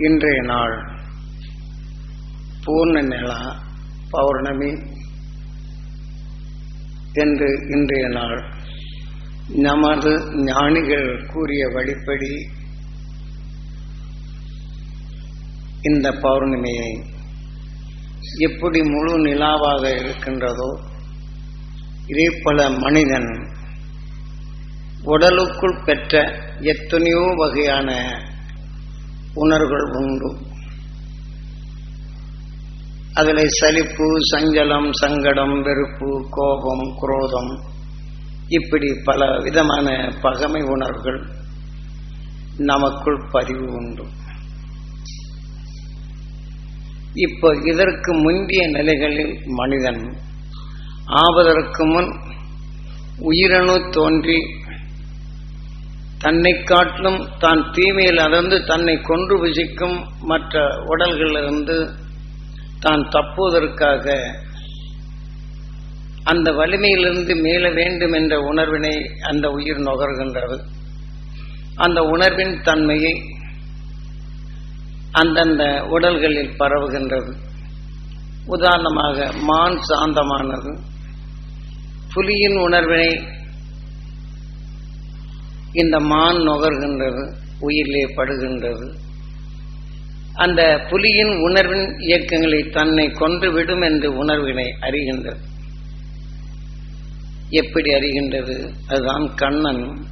இன்றைய நாள் பூர்ண நிலா பௌர்ணமி என்று இன்றைய நாள். நமது ஞானிகள் கூறிய வழிப்படி இந்த பௌர்ணமியை எப்படி முழு நிலாவாக இருக்கின்றதோ இதே போல மனிதன் உடலுக்குள் பெற்ற எத்தனையோ வகையான உணர்வுகள் உண்டு. அதில் சலிப்பு சஞ்சலம் சங்கடம் வெறுப்பு கோபம் குரோதம் இப்படி பல விதமான பகமை உணர்வுகள் நமக்குள் பதிவு உண்டு. இப்போ இதற்கு முந்தைய நிலைகளில் மனிதன் ஆவதற்கு முன் உயிரணு தோன்றி தன்னை காட்டிலும் தான் தீமையில் அறந்து தன்னை கொன்று புசிக்கும் மற்ற உடல்களிலிருந்து தான் தப்புவதற்காக அந்த வலிமையிலிருந்து மீள வேண்டும் என்ற உணர்வினை அந்த உயிர் நுகர்கின்றது. அந்த உணர்வின் தன்மையை அந்தந்த உடல்களில் பரவுகின்றது. உதாரணமாக மான் சாந்தமானது. புலியின் உணர்வினை இந்த மான் நுகர்கின்றது உயிரிலே படுகின்றது. அந்த புலியின் உணர்வின் இயக்கங்களை தன்னை கொன்றுவிடும் என்று உணர்வினை அறிகின்றது. எப்படி அறிகின்றது? அதுதான் கண்ணன்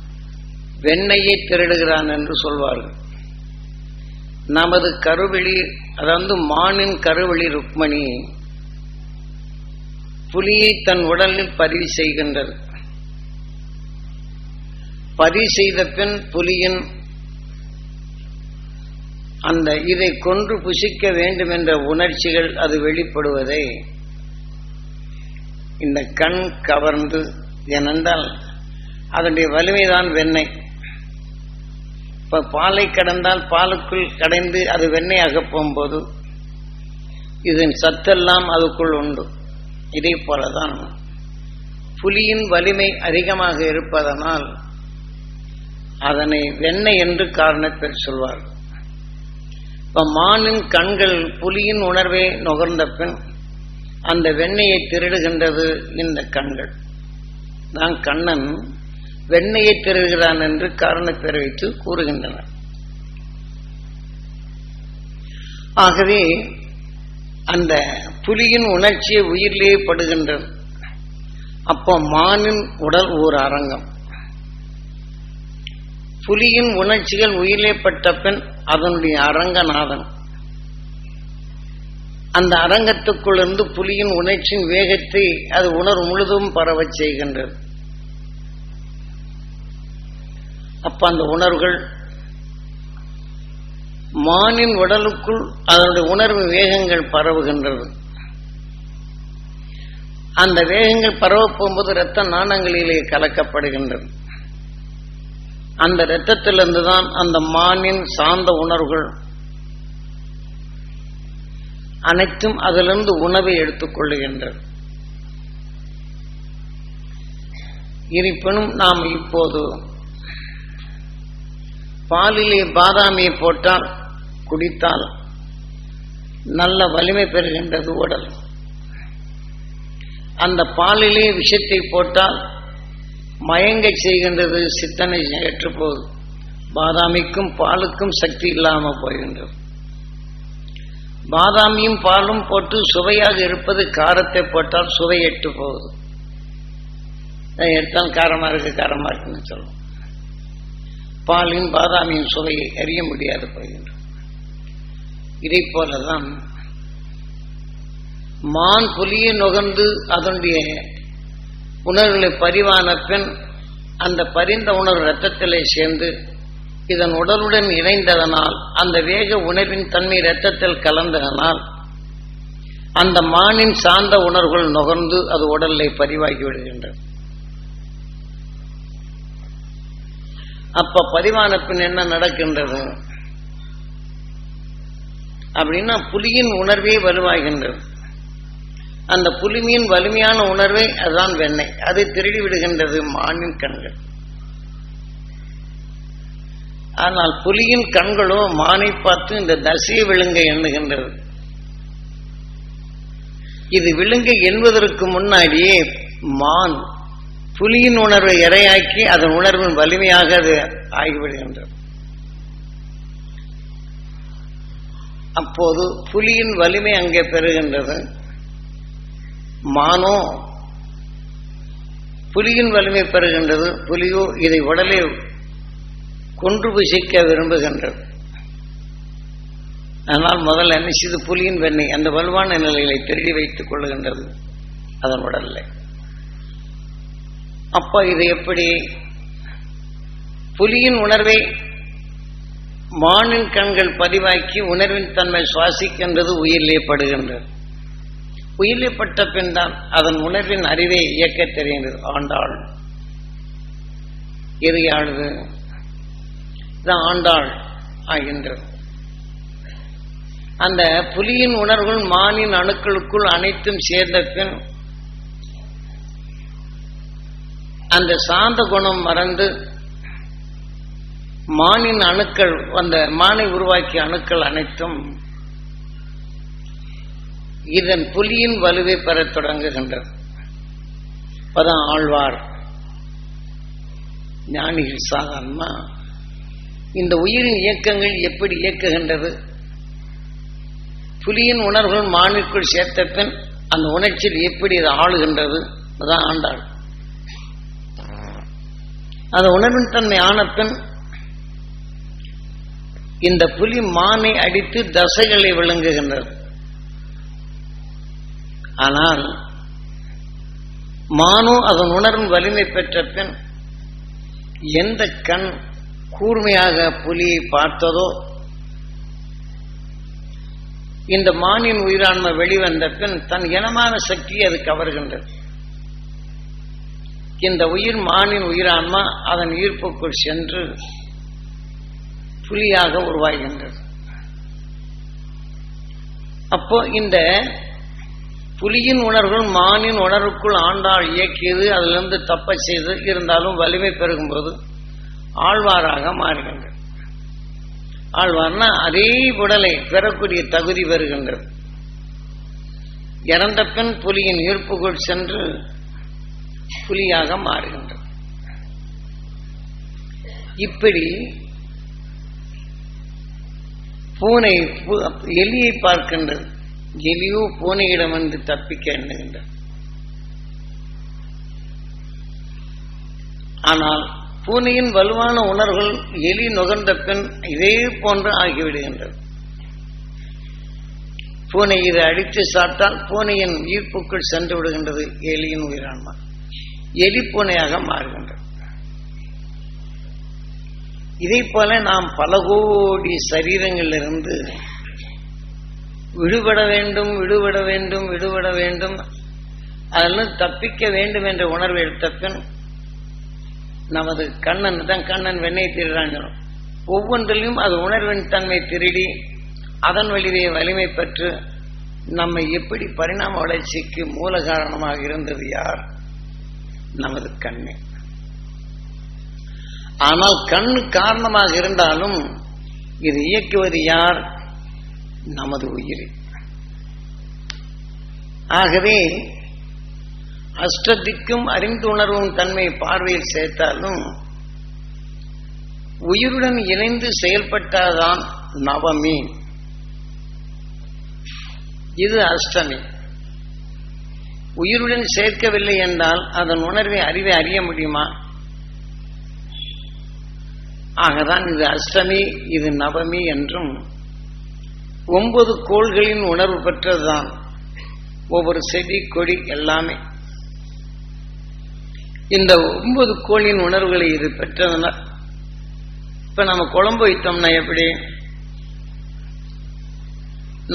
வெண்ணையை திருடுகிறான் என்று சொல்வார்கள். நமது கருவெளி அதாவது மானின் கருவெளி ருக்மணி புலியை தன் உடலில் பதிவு செய்கின்றது. பதிவு செய்த பின் புலியின் அந்த இதை கொன்று புசிக்க வேண்டும் என்ற உணர்ச்சிகள் அது வெளிப்படுவதை இந்த கண் கவர்ந்து ஏனென்றால் அதனுடைய வலிமைதான் வெண்ணெய். இப்ப பாலை கடந்தால் பாலுக்குள் கடைந்து அது வெண்ணெயாக போகும்போது இதன் சத்தெல்லாம் அதுக்குள் உண்டு. இதே போலதான் புலியின் வலிமை அதிகமாக இருப்பதனால் அதனை வெண்ணெய் என்று காரணத்தில் சொல்வார்கள் இப்ப மானின் கண்கள் புலியின் உணர்வை நுகர்ந்த பின் அந்த வெண்ணெயை திருடுகின்றது இந்த கண்கள். நான் கண்ணன் வெண்ணையை திருடுகிறான் என்று காரணப்பேர் வைத்து கூறுகின்றனர். ஆகவே அந்த புலியின் உணர்ச்சியை உயிரிலேயே படுகின்றது. அப்போ மானின் உடல் ஓர் அரங்கம். புலியின் உணர்ச்சிகள் உயிரிலே பட்ட பின் அதனுடைய அரங்கநாதன். அந்த அரங்கத்துக்குள்ளிருந்து புலியின் உணர்ச்சியின் வேகத்தை அது உணர்வு முழுதும் பரவச் செய்கின்றது. அப்ப அந்த உணர்வுகள் மானின் உடலுக்குள் அதனுடைய உணர்வு வேகங்கள் பரவுகின்றது. அந்த வேகங்கள் பரவ போகும்போது இரத்த நாணங்களிலே கலக்கப்படுகின்றது. அந்த இரத்தத்திலிருந்து தான் அந்த மானின் சார்ந்த உணர்வுகள் அனைத்தும் அதிலிருந்து உணவை எடுத்துக்கொள்ளுகின்றது இருப்பினும் நாம் இப்போது பாலிலே பாதாமியை போட்டால் குடித்தால் நல்ல வலிமை பெறுகின்றது உடல். அந்த பாலிலே விஷத்தை போட்டால் மயங்க செய்கின்றது சித்தனை ஏற்றுப்போது பாதாமிக்கும் பாலுக்கும் சக்தி இல்லாம போகின்றது. பாதாமியும் பாலும் போட்டு சுவையாக இருப்பது காரத்தை போட்டால் சுவை எட்டு போகுது. எடுத்தால் காரமா இருக்கு காரமா இருக்குன்னு சொல்லுவோம். பாலின் பாதாமியின் சுவையை அறிய முடியாது போகின்றது. இதை போலதான் மான் புலியை நுகர்ந்து அதனுடைய உணர்வுகளை பரிவான பின் அந்த பரிந்த உணர்வு ரத்தத்திலே சேர்ந்து இதன் உடலுடன் இணைந்ததனால் அந்த வேக உணர்வின் தன்மை ரத்தத்தில் கலந்ததனால் அந்த மானின் சார்ந்த உணர்வுகள் நுகர்ந்து அது உடலை பதிவாகி விடுகின்றது அப்ப பதிவான பின் என்ன நடக்கின்றது? அப்படின்னா புலியின் உணர்வே வலுவாகின்றது. அந்த புலிமியின் வலிமையான உணர்வை அதுதான் வெண்ணெய் அதை திருடி விடுகின்றது மானின் கண்கள். ஆனால் புலியின் கண்களோ மானை பார்த்து இந்த தசையை விழுங்க எண்ணுகின்றது. இது விழுங்க என்பதற்கு முன்னாடியே மான் புலியின் உணர்வை இரையாக்கி அதன் உணர்வின் வலிமையாக அது ஆகிவிடுகின்றது. அப்போது புலியின் வலிமை அங்கே பெறுகின்றது. மானோ புலியின் வலிமை பெறுகின்றது. புலியோ இதை உடலை கொன்று புசிக்க விரும்புகின்றது. ஆனால் முதல்ல என்ன செய்து? புலியின் வெண்ணை அந்த வலுவான நிலைகளை திருடி வைத்துக் கொள்ளுகின்றது. அதன் உடல்ல. அப்ப இது எப்படி? புலியின் உணர்வை மானின் கண்கள் பதிவாக்கி உணர்வின் தன்மை சுவாசிக்கின்றது உயிரிலே படுகின்றது. உயிர்ப்பட்ட பின் தான். அதன் உணர்வின் அறிவை இயக்க தெரிகிறது. ஆண்டாள். இறுதியானது ஆண்டாள் ஆகின்றது அந்த புலியின் உணர்வுகள் மானின் அணுக்களுக்குள் அனைத்தும் சேர்ந்த பின் அந்த சாந்த குணம் மறந்து மானின் அணுக்கள் அந்த மானை உருவாக்கிய அணுக்கள் அனைத்தும் இதன் புலியின் வலுவை பெறத் தொடங்குகின்றது அப்பதான் ஆழ்வார். ஞானிகள் சாதாரணமா இந்த உயிரின் இயக்கங்கள் எப்படி இயக்குகின்றது? புலியின் உணர்வுகள் மானிற்குள் சேர்த்த பின் அந்த உணர்ச்சியில் எப்படி இது ஆளுகின்றது? அதான் ஆண்டாள். அந்த உணர்வின் தன்மை ஆன பின் இந்த புலி மானை அடித்து தசைகளை விளங்குகின்றது. ஆனால் மானோ அதன் உணரும் வலிமை பெற்ற பின் எந்த கண் கூர்மையாக புலியை பார்த்ததோ இந்த மானின் உயிரான்மை வெளிவந்த பின் தன் இனமான சக்தியை அது கவர்கின்றது. இந்த உயிர் மானின் உயிரான்மா அதன் ஈர்ப்புக்குள் சென்று புலியாக உருவாகின்றது. அப்போ இந்த புலியின் உணர்வுகள் மானின் உணர்வுக்குள் ஆண்டாள் இயக்கியது அதிலிருந்து தப்ப செய்து இருந்தாலும் வலிமை பெருகும்போது ஆழ்வாராக மாறுகின்றது. ஆழ்வார்னா அதே உடலை பெறக்கூடிய தகுதி பெறுகின்றது. இறந்த பின் புலியின் ஈர்ப்புக்குள் சென்று புலியாக மாறுகின்றது. இப்படி பூனை எலியை பார்க்கின்றது. எலியோ பூனையிடம் வந்து தப்பிக்க எண்ணுகின்றது ஆனால் பூனையின் வலுவான உணர்வுகள் எலி நுகர்ந்த பின் இதே போன்று ஆகிவிடுகின்றது பூனை இதை அடித்து சாப்பிட்டால் பூனையின் ஈர்ப்புக்குள் சென்று விடுகின்றது எலியின் உயிரான்மா. எலி பூனையாக மாறுகின்றது. இதை போல நாம் பல கோடி சரீரங்களிலிருந்து விடுபட வேண்டும் விடுபட வேண்டும் விடுபட வேண்டும். அதெல்லாம் தப்பிக்க வேண்டும் என்ற உணர்வு எடுத்தப்பின் நமது கண்ணன் தான் கண்ணன் வெண்ணெய் திருடாங்க ஒவ்வொன்றிலும் அது உணர்வின் தன்மை திருடி அதன் வழியே வலிமை பெற்று நம்மை எப்படி பரிணாம வளர்ச்சிக்கு மூல காரணமாக இருந்தது யார்? நமது கண்ணே. ஆனால் கண் காரணமாக இருந்தாலும் இது இயக்குவது யார்? நமது உயிர். ஆகவே அஷ்டத்திக்கும் அறிந்துணர்வும் தன்மை பார்வையில் சேர்த்தாலும் உயிருடன் இணைந்து செயல்பட்டாதான் நவமி. இது அஷ்டமி. உயிருடன் சேர்க்கவில்லை என்றால் அதன் உணர்வை அறிவை அறிய முடியுமா? ஆகதான் இது அஷ்டமி இது நவமி என்றும் ஒன்பது கோள்களின் உணர்வு பெற்றதுதான். ஒவ்வொரு செடி கொடி எல்லாமே. இந்த ஒன்பது கோளின் உணர்வுகளை இது பெற்றதுனா இப்ப நம்ம குழம்பு வைத்தோம்னா எப்படி?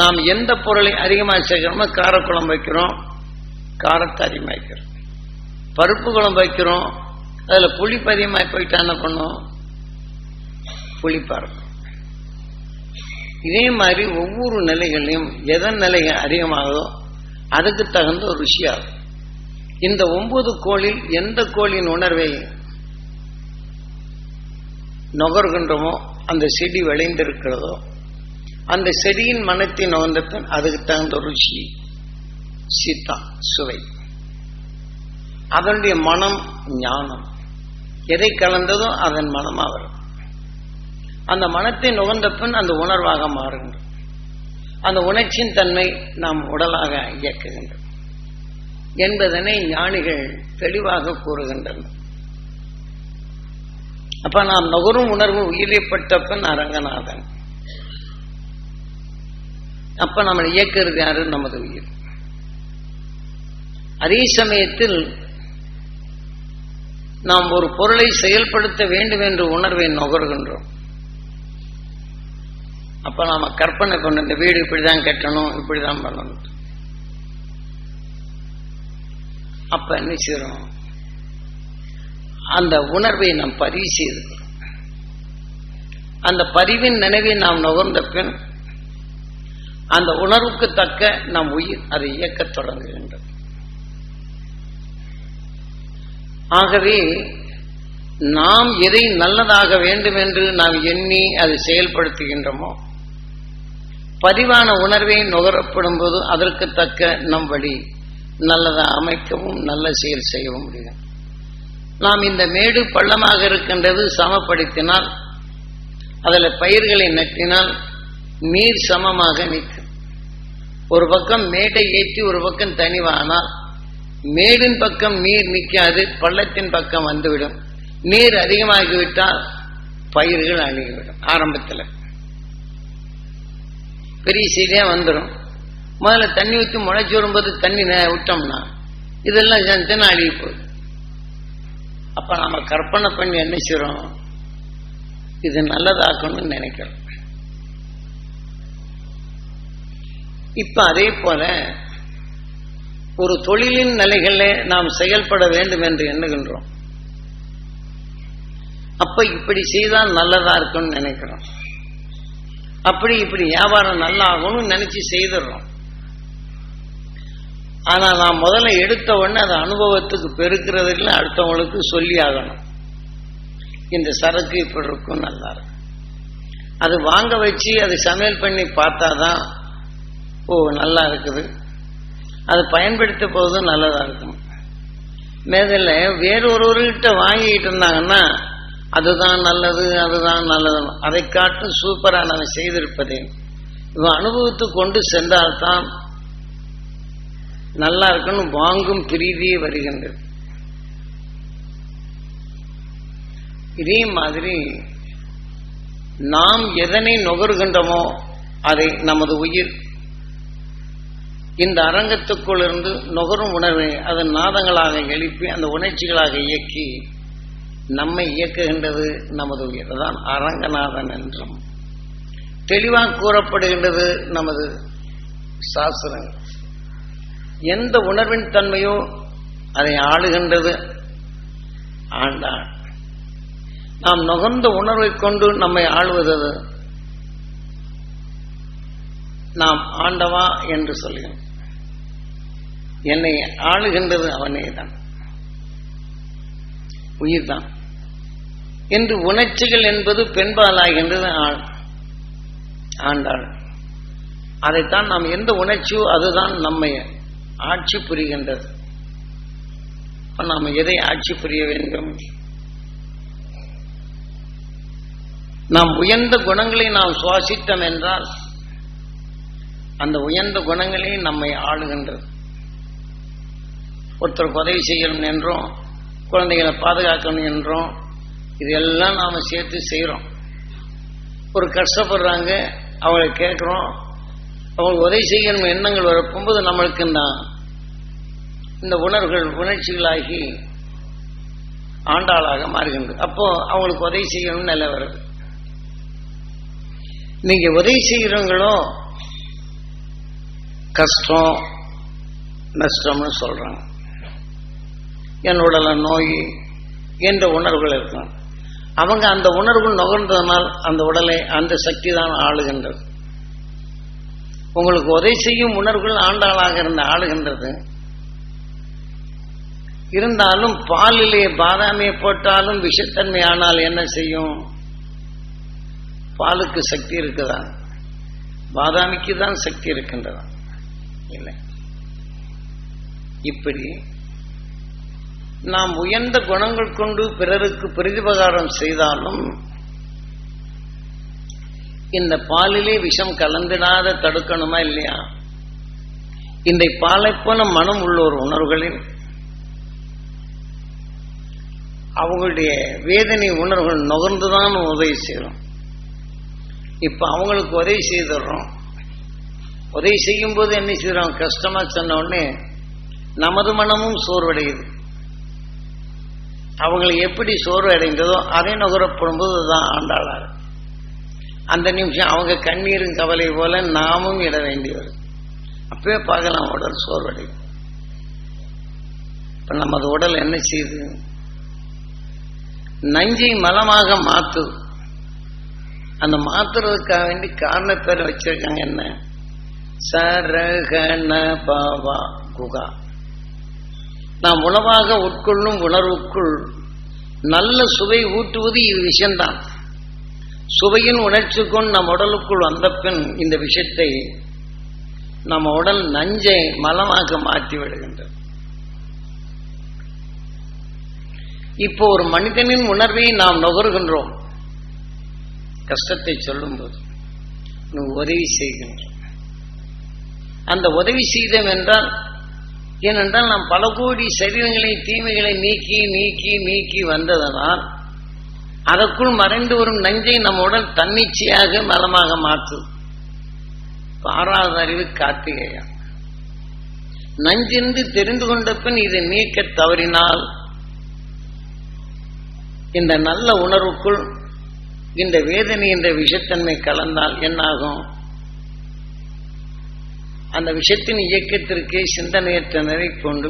நாம் எந்த பொருளை அதிகமாக சேர்க்கிறோமோ காரக்குழம்பு வைக்கிறோம் காரத்தை அதிகமாக வைக்கிறோம் பருப்பு குழம்பு வைக்கிறோம் அதில் புளிப்பு அதிகமாக போயிட்டா என்ன பண்ணும் புளிப்பாக இருக்கும் இதே மாதிரி ஒவ்வொரு நிலைகளையும் எதன் நிலை அதிகமாகுதோ அதுக்கு தகுந்த ஒரு ருசியாகும் இந்த ஒன்பது கோளில் எந்த கோளின் உணர்வை நுகர்கின்றமோ அந்த செடி விளைந்திருக்கிறதோ அந்த செடியின் மனத்தை நுகர்ந்த பின் அதுக்கு தகுந்த ருசி சீதா சுவை. அதனுடைய மனம் ஞானம். எதை கலந்ததோ அதன் மனமா வரும் அந்த மனத்தை நுகர்ந்த பின் அந்த உணர்வாக மாறுகின்றது அந்த உணர்ச்சியின் தன்மை நாம் உடலாக இயக்குகின்றது என்பதனை ஞானிகள் தெளிவாக கூறுகின்றனர். அப்ப நாம் நுகரும் உணர்வு உயிரியப்பட்ட பின் அரங்கநாதன். அப்ப நம்ம இயக்கிறது யாரு? நமது உயிர். அதே சமயத்தில் நாம் ஒரு பொருளை செயல்படுத்த வேண்டும் என்ற உணர்வை நுகர்கின்றோம். அப்ப நாம கற்பனை பண்ண இந்த வீடு இப்படிதான் கட்டணும் இப்படிதான் பண்ணணும். அப்ப என்ன செய்யறோம்? அந்த உணர்வை நாம் பதிவு செய்து அந்த பதிவின் நினைவை நாம் நுகர்ந்த பின் அந்த உணர்வுக்கு தக்க நம் உயிர் அதை இயக்கத் தொடங்குகின்றது. ஆகவே நாம் எதை நல்லதாக வேண்டும் என்று நாம் எண்ணி அதை செயல்படுத்துகின்றோமோ பதிவான உணர்வை நுகரப்படும் போது அதற்கு தக்க நம் வழி நல்லதை அமைக்கவும் நல்ல செயல் செய்யவும் முடியும். நாம் இந்த மேடு பள்ளமாக இருக்கின்றது சமப்படுத்தினால் அதில் பயிர்களை நட்டினால் நீர் சமமாக நிற்கும். ஒரு பக்கம் மேடை ஏற்றி ஒரு பக்கம் தனிவானால் மேடின் பக்கம் நீர் நிற்காது பள்ளத்தின் பக்கம் வந்துவிடும். நீர் அதிகமாகிவிட்டால் பயிர்கள் அணுகிவிடும் ஆரம்பத்தில். பெரிய செய்தியா வந்துடும் முதல்ல தண்ணி ஊற்றி முளைச்சி வரும்போது தண்ணி விட்டோம்னா இதெல்லாம் ஜனத்தின அழுகி போகுது. அப்ப நம்ம கற்பனை பண்ணி என்ன செய்கிறோம் இது நல்லதாக்கணும்னு நினைக்கிறோம். இப்ப அதே போல ஒரு தொழிலின் நிலைகளில் நாம் செயல்பட வேண்டும் என்று எண்ணுகின்றோம். அப்ப இப்படி செய்தால் நல்லதா இருக்கும்னு நினைக்கிறோம். அப்படி இப்படி வியாபாரம் நல்லா ஆகணும்னு நினைச்சு செய்திடறோம். ஆனா நான் முதல்ல எடுத்த உடனே அதை அனுபவத்துக்கு பெருக்கிறதுல அடுத்தவங்களுக்கு சொல்லி ஆகணும். இந்த சரக்கு இப்படி இருக்கும் நல்லா இருக்கும். அது வாங்க வச்சு அதை சமையல் பண்ணி பார்த்தாதான் ஓ நல்லா இருக்குது. அது பயன்படுத்த போதும் நல்லதா இருக்கும். மேதில் வேறொருவர்கிட்ட வாங்கிக்கிட்டு இருந்தாங்கன்னா அதுதான் நல்லது அதுதான் நல்லது. அதை காட்டும் சூப்பராக நம்ம செய்திருப்பதே. இவன் அனுபவித்து கொண்டு சென்றால்தான் நல்லா இருக்குன்னு வாங்கும் பிரீதியே வருகின்றது. இதே மாதிரி நாம் எதனை நுகர்கின்றோமோ அதை நமது உயிர் இந்த அரங்கத்துக்குள் இருந்து நுகரும் உணர்வை அதன் நாதங்களாக எழுப்பி அந்த உணர்ச்சிகளாக இயக்கி நம்மை இயக்குகின்றது நமது உயிர். தான் அரங்கநாதன் என்றும். தெளிவாக கூறப்படுகின்றது நமது சாஸ்திரங்கள். எந்த உணர்வின் தன்மையோ அதை ஆளுகின்றது ஆண்டாள். நாம் நுகர்ந்த உணர்வை கொண்டு நம்மை ஆளுவது நாம் ஆண்டவா என்று சொல்கிறோம். என்னை ஆளுகின்றது அவனே தான் உயிர்தான். என்று உணர்ச்சிகள் என்பது பெண்பாலாகின்றது ஆள் ஆண்டாள். அதைத்தான் நாம் எந்த உணர்ச்சியோ அதுதான் நம்மை ஆட்சி புரிகின்றது. நாம் எதை ஆட்சி புரிய வேண்டும்? நாம் உயர்ந்த குணங்களை நாம் சுவாசித்தோம் என்றால் அந்த உயர்ந்த குணங்களே நம்மை ஆளுகின்றது. ஒருத்தருக்கு உதவி செய்யணும் என்றும் குழந்தைகளை பாதுகாக்கணும் என்றோம். இதெல்லாம் நாம சேர்த்து செய்கிறோம் ஒரு கஷ்டப்படுறாங்க அவங்களை கேட்குறோம். அவங்களுக்கு உதவி செய்யணும் எண்ணங்கள் வரப்போகும்போது நம்மளுக்கு தான் இந்த உணர்வுகள் உணர்ச்சிகளாகி ஆண்டாளாக மாறுகின்றது. அப்போ அவங்களுக்கு உதவி செய்யணும்னு நிலை வருது. நீங்க உதவி செய்கிறவங்களோ கஷ்டம் நஷ்டம்னு சொல்றாங்க. என் உடல நோய் என்ற உணர்வுகள் இருக்கும். அவங்க அந்த உணர்வுகள் நுகர்ந்ததனால் அந்த உடலை அந்த சக்தி தான் ஆளுகின்றது. உங்களுக்கு உதவி செய்யும் உணர்வுகள் ஆண்டாளாக இருந்த ஆளுகின்றது. இருந்தாலும் பாலிலே பாதாமியை போட்டாலும் விஷத்தன்மை ஆனால் என்ன செய்யும்? பாலுக்கு சக்தி இருக்குதா? பாதாமிக்கு தான் சக்தி இருக்கின்றதா? இல்லை. இப்படி நாம் உயர்ந்த குணங்கள் கொண்டு பிறருக்கு பிரதிபகாரம் செய்தாலும் இந்த பாலிலே விஷம் கலந்திடாத தடுக்கணுமா இல்லையா? இந்த பாலை போல மனம் உள்ள ஒரு உணர்வுகளில் அவங்களுடைய வேதனை உணர்வுகள் நுகர்ந்துதான் உதவி செய்யறோம் இப்ப அவங்களுக்கு உதவி செய்துடுறோம். உதவி செய்யும் போது என்ன செய்யறோம் கஷ்டமா சொன்ன உடனே நமது மனமும் சோர்வடையுது. அவங்களை எப்படி சோர்வு அடைந்ததோ அதை நுகரப்படும் போது தான் ஆண்டாளார் அந்த நிமிஷம் அவங்க கண்ணீரும் கவலை போல நாமும் இட வேண்டி வரும். அப்பவே பார்க்கலாம் உடல் சோர்வடையும். இப்ப நமது உடல் என்ன செய்யுது நஞ்சை மலமாக மாத்து. அந்த மாத்துறதுக்காக வேண்டி காரண வச்சிருக்காங்க என்ன? சரகண பாவா குகா. நாம் உணவாக உட்கொள்ளும் உணர்வுக்குள் நல்ல சுவை ஊட்டுவது இது விஷயம்தான். சுவையின் உணர்ச்சி கொண்டு நம் உடலுக்குள் வந்த பின் இந்த விஷயத்தை நம்ம உடல் நஞ்சை மலமாக மாற்றி விடுகின்றது. இப்போ ஒரு மனிதனின் உணர்வை நாம் நுகர்கின்றோம். கஷ்டத்தை சொல்லும்போது உதவி செய்கின்றோம் அந்த உதவி செய்தோம் என்றால் ஏனென்றால் நாம் பல கோடி சரீரங்களை தீமைகளை நீக்கி நீக்கி நீக்கி வந்ததனால் அதற்குள் மறைந்து வரும் நஞ்சை நம்ம உடல் தன்னிச்சையாக மலமாக மாற்று. ஆறாவது அறிவு கார்த்திகேயா. நஞ்சென்று தெரிந்து கொண்ட பின் இதை நீக்க தவறினால் இந்த நல்ல உணர்வுக்குள் இந்த வேதனை என்ற விஷத்தன்மை கலந்தால் என்னாகும்? அந்த விஷத்தின் இயக்கத்திற்கே சிந்தனையற்ற நிலை கொண்டு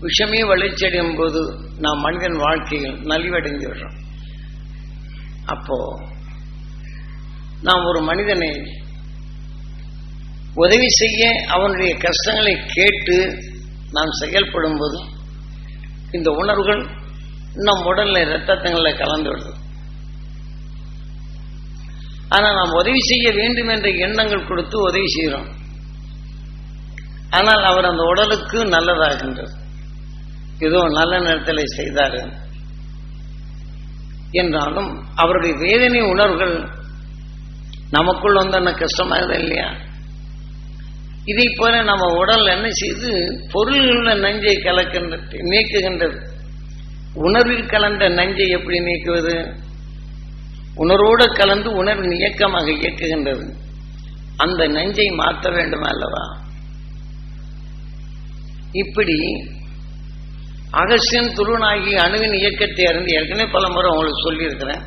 விஷமே வளர்ச்சியடையும் போது நாம் மனிதன் வாழ்க்கையில் நலிவடைந்து விடுறோம். அப்போ நாம் ஒரு மனிதனை உதவி செய்ய அவனுடைய கஷ்டங்களை கேட்டு நாம் செயல்படும் போது இந்த உணர்வுகள் நம் உடல்ல ரத்தத்தங்களில் கலந்து விடுது. ஆனா நாம் உதவி செய்ய வேண்டும் என்ற எண்ணங்கள் கொடுத்து உதவி செய்கிறோம் ஆனால் அவர் அந்த உடலுக்கு நல்லதாகின்றது. ஏதோ நல்ல நேரத்தில் செய்தார் என்றாலும் அவருடைய வேதனை உணர்வுகள் நமக்குள் வந்த கஷ்டமாகுது இல்லையா? இதை போல நம்ம உடல் என்ன செய்து பொருளில் நஞ்சை கலக்கின்ற நீக்குகின்றது உணர்வில் கலந்த நஞ்சை எப்படி நீக்குவது உணர்வோடு கலந்து உணர்வின் இயக்கமாக இயக்குகின்றது. அந்த நஞ்சை மாற்ற வேண்டும் அல்லவா? இப்படி அகசியன் துருவனாகி அணுவின் இயக்கத்தை அறிந்து ஏற்கனவே பல முறை உங்களுக்கு சொல்லியிருக்கிறேன்.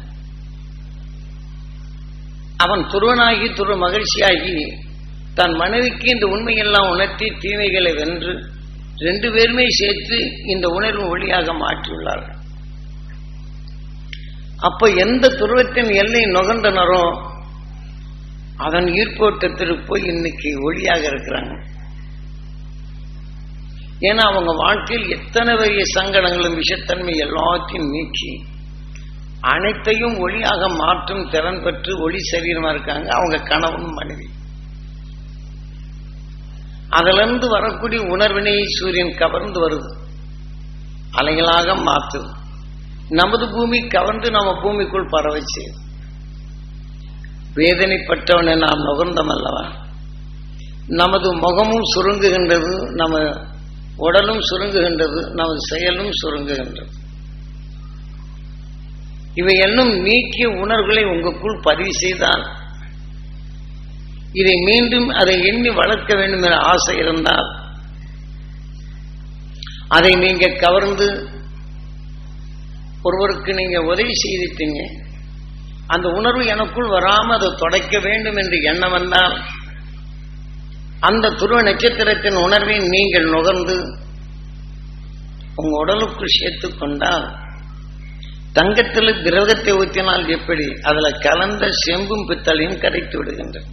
அவன் துருவனாகி துரு மகிழ்ச்சியாகி தன் மனைவிக்கு இந்த உண்மையெல்லாம் உணர்த்தி தீமைகளை வென்று ரெண்டு பேருமே சேர்த்து இந்த உணர்வு ஒளியாக மாற்றியுள்ளார்கள். அப்ப எந்த துருவத்தின் எல்லை நுகர்ந்தனரோ அதன் ஈர்ப்போட்டத்திற்கு போய் இன்னைக்கு ஒளியாக இருக்கிறாங்க. ஏன்னா அவங்க வாழ்க்கையில் எத்தனை பெரிய சங்கடங்களும் விஷத்தன்மை எல்லாத்தையும் நீக்கி அனைத்தையும் ஒளியாக மாற்றும் திறன் பெற்று ஒளி சரீரமா இருக்காங்க அவங்க கணவன் மனைவி. அதிலிருந்து வரக்கூடிய உணர்வினை சூரியன் கவர்ந்து வருது. அலைகளாக மாற்றுது நமது பூமி கவர்ந்து நம்ம பூமிக்குள் பரவச்சு வேதனைப்பட்டவனை நாம் நுகர்ந்தோம் அல்லவா நமது முகமும் சுருங்குகின்றது நம்ம உடலும் சுருங்குகின்றது நமது செயலும் சுருங்குகின்றது. இவை எல்லாம் நீக்கிய உணர்வுகளை உங்களுக்குள் பதிவு செய்தால் இதை மீண்டும் அதை எண்ணி வளர்க்க வேண்டும் என ஆசை இருந்தால் அதை நீங்க கவர்ந்து ஒருவருக்கு நீங்க உதவி செய்திட்டீங்க அந்த உணர்வு எனக்குள் வராம அதை தொடக்க வேண்டும் என்று எண்ணம் வந்தால் அந்த துருவ நட்சத்திரத்தின் உணர்வை நீங்கள் நுகர்ந்து உங்க உடலுக்குள் சேர்த்து கொண்டால் தங்கத்தில் கிரகத்தை ஊற்றினால் எப்படி? அதுல கலந்த செம்பும் பித்தளையும் கரைத்து விடுகின்றன.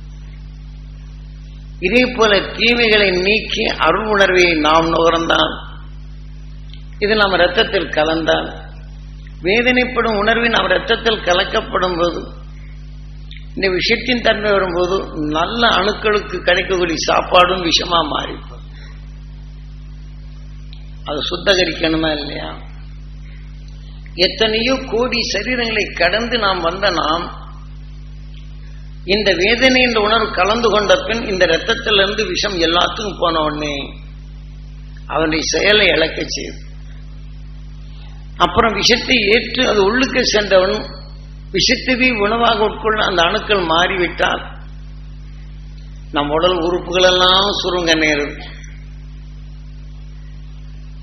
இதே போல தீமைகளை நீக்கி அருள் உணர்வை நாம் நுகர்ந்தால் இது நம்ம ரத்தத்தில் கலந்தால் வேதனைப்படும் உணர்வின் அவர் ரத்தத்தில் கலக்கப்படும் போது இந்த விஷயத்தின் தன்மை வரும்போது நல்ல அணுக்களுக்கு கிடைக்கக்கூடிய சாப்பாடும் விஷமா மாறிப்போம் அதை சுத்தகரிக்கணுமா இல்லையா? எத்தனையோ கோடி சரீரங்களை கடந்து நாம் வந்த நாம் இந்த வேதனை என்ற உணர்வு கலந்து கொண்ட பின் இந்த ரத்தத்திலிருந்து விஷம் எல்லாத்துக்கும் போன உடனே அவனுடைய செயலை இழக்க செய்யும். அப்புறம் விஷத்தை ஏற்று அது உள்ளுக்கு சென்றவன் விஷத்துவி உணவாக உட்கொள்ள அந்த அணுக்கள் மாறிவிட்டால் நம் உடல் உறுப்புகள் எல்லாம் சுருங்க நேரும்.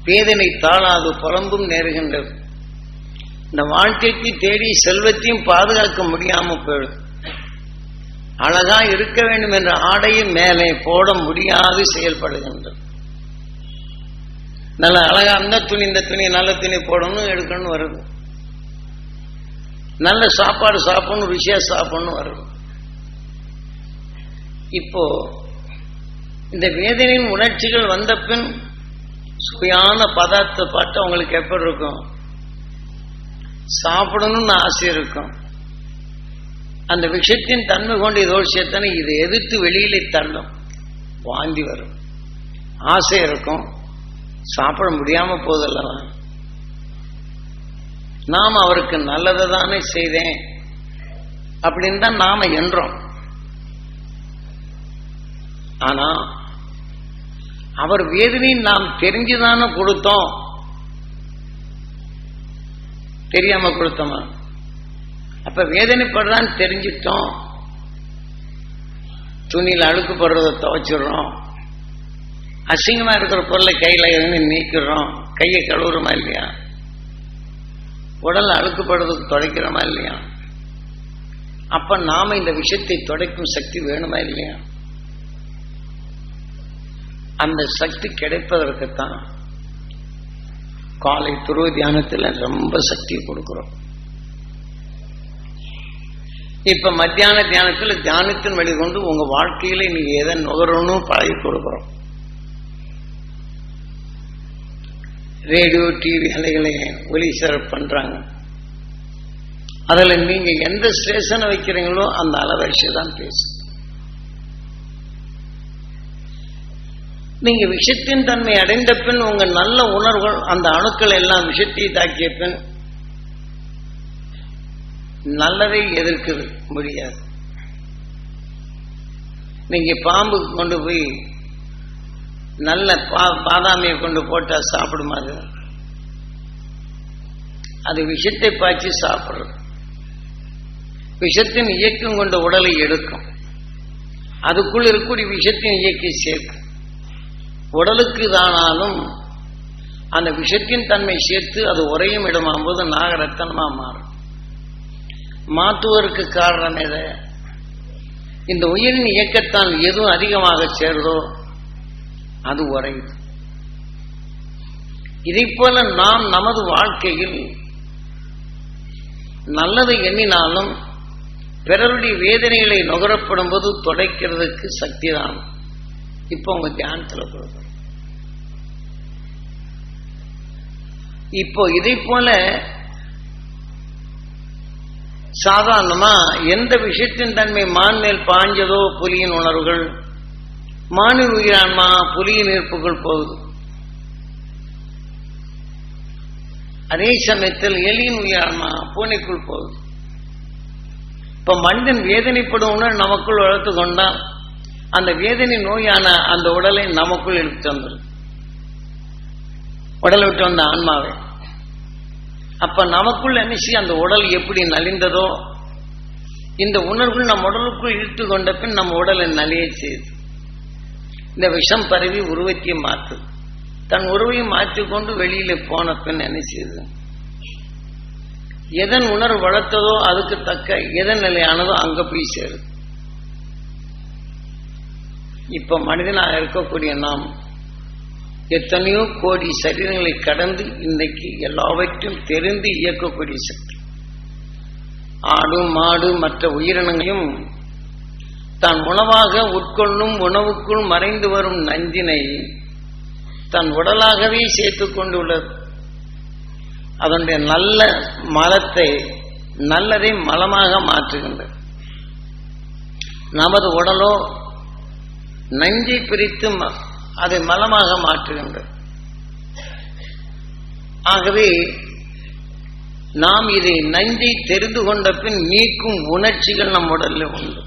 வேதனை தாழாது புலம்பும் நேருகின்றது. இந்த வாழ்க்கைக்கு தேடி செல்வத்தையும் பாதுகாக்க முடியாம போயிடும். அழகா இருக்க வேண்டும் என்ற ஆடையும் மேலே போட முடியாது செயல்படுகின்றது. நல்ல அழகா அந்த துணி இந்த துணி நல்ல துணி போடணும் எடுக்கணும் வருது. நல்ல சாப்பாடு சாப்பிடணும் ருசியா சாப்பிடணும் வருது. இப்போ இந்த வேதனையின் உணர்ச்சிகள் வந்த பின் சுவையான பதார்த்த பார்த்து அவங்களுக்கு எப்படி இருக்கும்? சாப்பிடணும்னு ஆசை இருக்கும். அந்த விஷயத்தின் தன்மை கொண்டு ஏதோ விஷயத்தனை இதை எதிர்த்து வெளியிலே தள்ளும். வாந்தி வரும். ஆசை இருக்கும். சாப்பிட முடியாம போதல்லவா? நாம் அவருக்கு நல்லதை தானே செய்தேன் அப்படின்னு தான் நாம என்றோம். ஆனா அவர் வேதனை நாம் தெரிஞ்சுதானே கொடுத்தோம். தெரியாம கொடுத்தோமா? அப்ப வேதனைப்படுறான்னு தெரிஞ்சிட்டோம் துணியில் அழுக்குப்படுறத துவைச்சிடுறோம். அசிங்கமா இருக்கிற பொருளை கையில இருந்து நீக்கிறோம். கையை கழுவுறமா இல்லையா? உடல் அழுக்குப்படுறதுக்கு துடைக்கிறோமா இல்லையா? அப்ப நாம இந்த விஷயத்தை துடைக்கும் சக்தி வேணுமா இல்லையா? அந்த சக்தி கிடைப்பதற்குத்தான் காலை துருவ தியானத்தில் ரொம்ப சக்தி கொடுக்கிறோம். இப்ப மத்தியான தியானத்தில் தியானத்தின் வெளிக்கொண்டு உங்க வாழ்க்கையில நீங்க எதை நுகரணும் பழகி கொடுக்கிறோம். ரேடியோ டிவி அலைகளை ஒலி சிறப்பு பண்றாங்க. அதில் நீங்க எந்த ஸ்டேஷனை வைக்கிறீங்களோ அந்த அலவரிசை தான் பேசும். நீங்க விஷத்தின் தன்மை அடைந்த பின் உங்க நல்ல உணர்வுகள் அந்த அணுக்கள் எல்லாம் விஷத்தை தாக்கிய பின் நல்லதை எதிர்க்க முடியாது. நீங்க பாம்பு கொண்டு போய் நல்ல பா பாதாமியை கொண்டு போட்டா சாப்பிடுமா அது? அது விஷத்தை பாய்ச்சி சாப்பிடுறது. விஷத்தின் இயக்கம் கொண்ட உடலை எடுக்கும். அதுக்குள் இருக்கக்கூடிய விஷத்தின் இயக்கி சேர்க்கும். உடலுக்கு தானாலும் அந்த விஷத்தின் தன்மை சேர்த்து அது உரையும் இடமாகும்போது நாகரத்தனமா மாறும். மாற்றுவதற்கு காரணம் எது? இந்த உயிரின் இயக்கத்தால் எதுவும் அதிகமாக சேருதோ அது உறையுது இதை போல நாம் நமது வாழ்க்கையில் நல்லதை எண்ணினாலும் பிறருடைய வேதனைகளை நுகரப்படும் போது துடைக்கிறதுக்கு சக்தி தான் இப்போ உங்க தியானத்தில் கொடுக்கணும் இப்போ இதை போல சாதாரணமா எந்த விஷயத்தின் தன்மை மான் மேல் பாஞ்சதோ புலியின் உணர்வுகள் மானின் உயிரான்மா புலியின் ஈர்ப்புகள் போகுது. அதே சமயத்தில் எலியின் உயிரான்மா பூனைக்குள் போகுது. இப்ப மனிதன் வேதனைப்படும் நமக்குள் வளர்த்து கொண்டான். அந்த வேதனை நோயான அந்த உடலை நமக்குள் இழுத்து வந்துடும் உடலை விட்டு வந்த ஆன்மாவை. அப்ப நமக்குள் நினைச்சு அந்த உடல் எப்படி நலிந்ததோ இந்த உணர்வுகள் நம் உடலுக்குள் இழுத்து கொண்ட பின் நம்ம உடலை நலிய செய்யுது. இந்த விஷம் பரவி உருவத்தையும் மாற்று. தன் உருவையும் மாற்றிக்கொண்டு வெளியில போன பின் என்ன செய்யுது எதன் உணர்வு வளர்த்ததோ அதுக்கு தக்க எதன் நிலையானதோ அங்க போய் சேருது இப்ப மனிதனாக இருக்கக்கூடிய நாம் எத்தனையோ கோடி சரீரங்களை கடந்து இன்னைக்கு எல்லாவற்றையும் தெரிந்து இயக்கக்கூடிய சக்தி. ஆடு மாடு மற்ற உயிரினங்களையும் தான் உணவாக உட்கொள்ளும் உணவுக்குள் மறைந்து வரும் நஞ்சினை தன் உடலாகவே சேர்த்து கொண்டுள்ளது. அதனுடைய நல்ல மலத்தை நல்லதை மலமாக மாற்றுகின்றது. நமது உடலோ நஞ்சை பிரித்து ம- அதை மலமாக மாற்றுகின்றது. ஆகவே நாம் இதை நஞ்சை தெரிந்து கொண்ட பின் நீக்கும் உணர்ச்சிகள் நம் உடலில் உண்டு.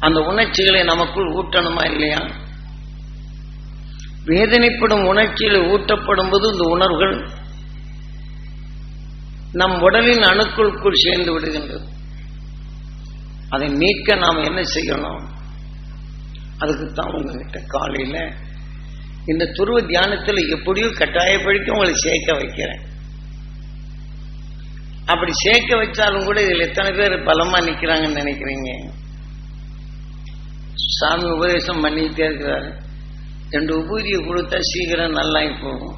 அந்த உணர்ச்சிகளை நமக்குள் ஊட்டணுமா இல்லையா? வேதனைப்படும் உணர்ச்சிகளை ஊட்டப்படும் போது இந்த உணர்வுகள் நம் உடலின் அணுக்களுக்குள் சேர்ந்து விடுகின்றது. அதை நீக்க நாம் என்ன செய்யணும்? அதுக்குத்தான் உங்ககிட்ட காலையில் இந்த துருவ தியானத்தில் எப்படியோ கட்டாயப்படுத்தி உங்களை சேர்க்க வைக்கிறேன். அப்படி சேர்க்க வச்சாலும் கூட இதில் எத்தனை பேர் பலமா நிற்கிறாங்கன்னு நினைக்கிறீங்க? சாமி உபதேசம் பண்ணிக்கிட்டே இருக்கிறாரு. ரெண்டு உபூதியை கொடுத்தா சீக்கிரம் நல்லா போகும்.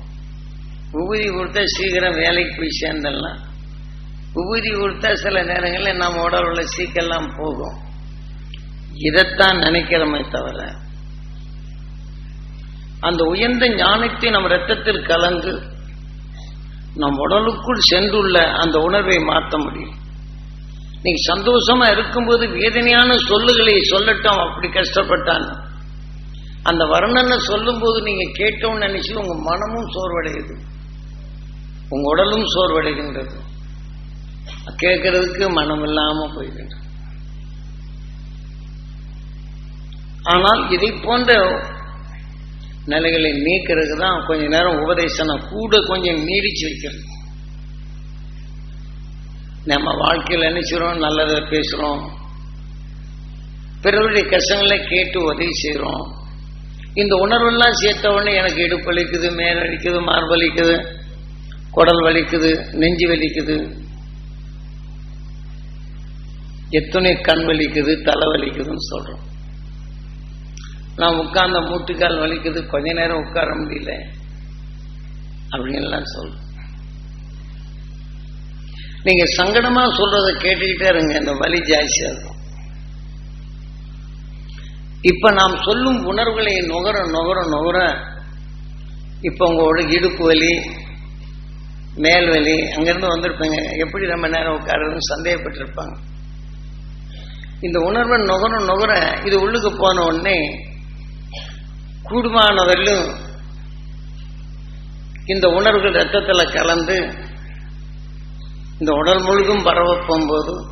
உபூதி கொடுத்தா சீக்கிரம் வேலைக்கு போய் சேர்ந்துடலாம். உபூதி கொடுத்தா சில நேரங்களில் நம்ம உடல் உள்ள சீக்கெல்லாம் போகும். இதைத்தான் நினைக்கிறோமே தவிர அந்த உயர்ந்த ஞானத்தை நம் ரத்தத்தில் கலந்து நம் உடலுக்குள் சென்றுள்ள அந்த உணர்வை மாற்ற முடியும். நீ சந்தோஷமா இருக்கும்போது வேதனையான சொல்லுகளை சொல்லட்டும். அப்படி கஷ்டப்பட்டான் அந்த வர்ணனை சொல்லும்போது நீங்க கேட்டோம்னு நினைச்சு உங்க மனமும் சோர்வடையுது. உங்க உடலும் சோர்வடைகின்றது. கேட்கறதுக்கு மனம் இல்லாம போய்கின்றது ஆனால் இதை போன்ற நிலைகளை நீக்கிறதுக்கு தான் கொஞ்ச நேரம் உபதேசனம் கூட கொஞ்சம் நீடிச்சு வைக்கிறது. நம்ம வாழ்க்கையில் நினைச்சிரும் நல்லதை பேசுறோம். பிறருடைய கஷ்டங்களை கேட்டு உதவி செய்கிறோம் இந்த உணர்வெல்லாம் சேர்த்த உடனே எனக்கு இடுப்பு வலிக்குது மேல் வலிக்குது மார்பு வலிக்குது குடல் வலிக்குது நெஞ்சு வலிக்குது. எத்தனை கண் வலிக்குது தலை வலிக்குதுன்னு சொல்றோம். நான் உட்கார்ந்த மூட்டுக்கால் வலிக்குது கொஞ்ச நேரம் உட்கார முடியல. அப்படின்லாம் சொல்றோம். நீங்க சங்கடமா சொல்றத கேட்டுக்கிட்டே இருங்க இந்த வலி ஜாஸ்தியா இருக்கும். இப்ப நாம் சொல்லும் உணர்வுகளை நுகர நுகர நுகர இப்ப உங்களோட இடுப்பு வலி மேல் வலி அங்கிருந்து வந்திருப்பீங்க. எப்படி ரொம்ப நேரம் உட்காருன்னு சந்தேகப்பட்டிருப்பாங்க. இந்த உணர்வை நுகர நுகர இது உள்ளுக்கு போன உடனே கூடுமானவரையிலும் இந்த உணர்வுகள் ரத்தத்தில் கலந்து இந்த உடல் முழுதும் பரவ போகும்போது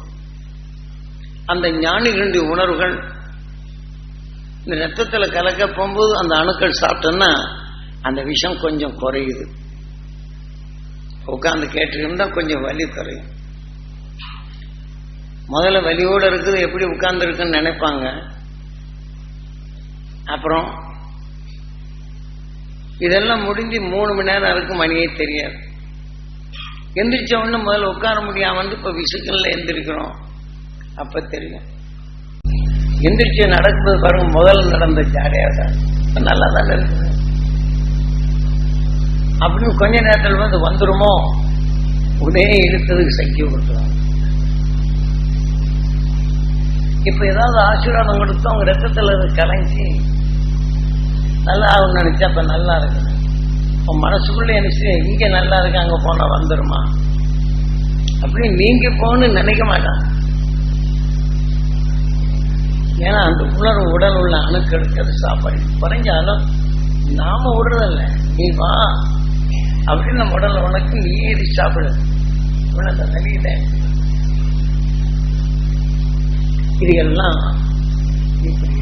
அந்த ஞானிகளுடைய உணர்வுகள் இந்த ரத்தத்தில் கலக்க போகும்போது அந்த அணுக்கள் சாப்பிட்டோன்னா அந்த விஷம் கொஞ்சம் குறையுது. உட்காந்து கேட்டுருந்தா கொஞ்சம் வலி குறையும். முதல்ல வலியோடு இருக்குது எப்படி உட்கார்ந்து இருக்குன்னு நினைப்பாங்க. அப்புறம் இதெல்லாம் முடிஞ்சு மூணு மணி நேரம் இருக்கும் மணியே தெரியாது. எந்திரிச்ச உடனே முதல்ல உட்கார முடியாம வந்து இப்ப விசுக்கல்ல எந்திரிக்கிறோம். அப்ப தெரியும். எந்திரிச்சு நடக்குது பாருங்க முதல்ல நடந்த ஜாலியா தான் நல்லா தான் இருக்குது அப்படின்னு கொஞ்ச நேரத்தில் வந்து வந்துருமோ? உடனே இழுத்ததுக்கு சக்தி கொடுத்துருவாங்க இப்ப ஏதாவது ஆசீர்வாதம் கொடுத்து அவங்க ரத்தத்துல கலைஞ்சி நல்லா ஆகும் நினைச்சா அப்ப நல்லா இருக்கு உன் மனசுக்குள்ள என்ன இங்க நல்லா இருக்கு அங்க போனா வந்துருமா? அப்படின்னு நீங்க போன்னு நினைக்க மாட்டான். ஏன்னா அந்த உணர்வு உடல் உள்ள அணுக்களுக்கு அது சாப்பாடு. குறைஞ்சாலும் நாம விடுறதில்ல. நீ வா அப்படின்னு நம்ம உடல்ல உனக்கு நீ ஏறி சாப்பிடு உனக்கு நிலையில இதுகள்லாம் இப்படி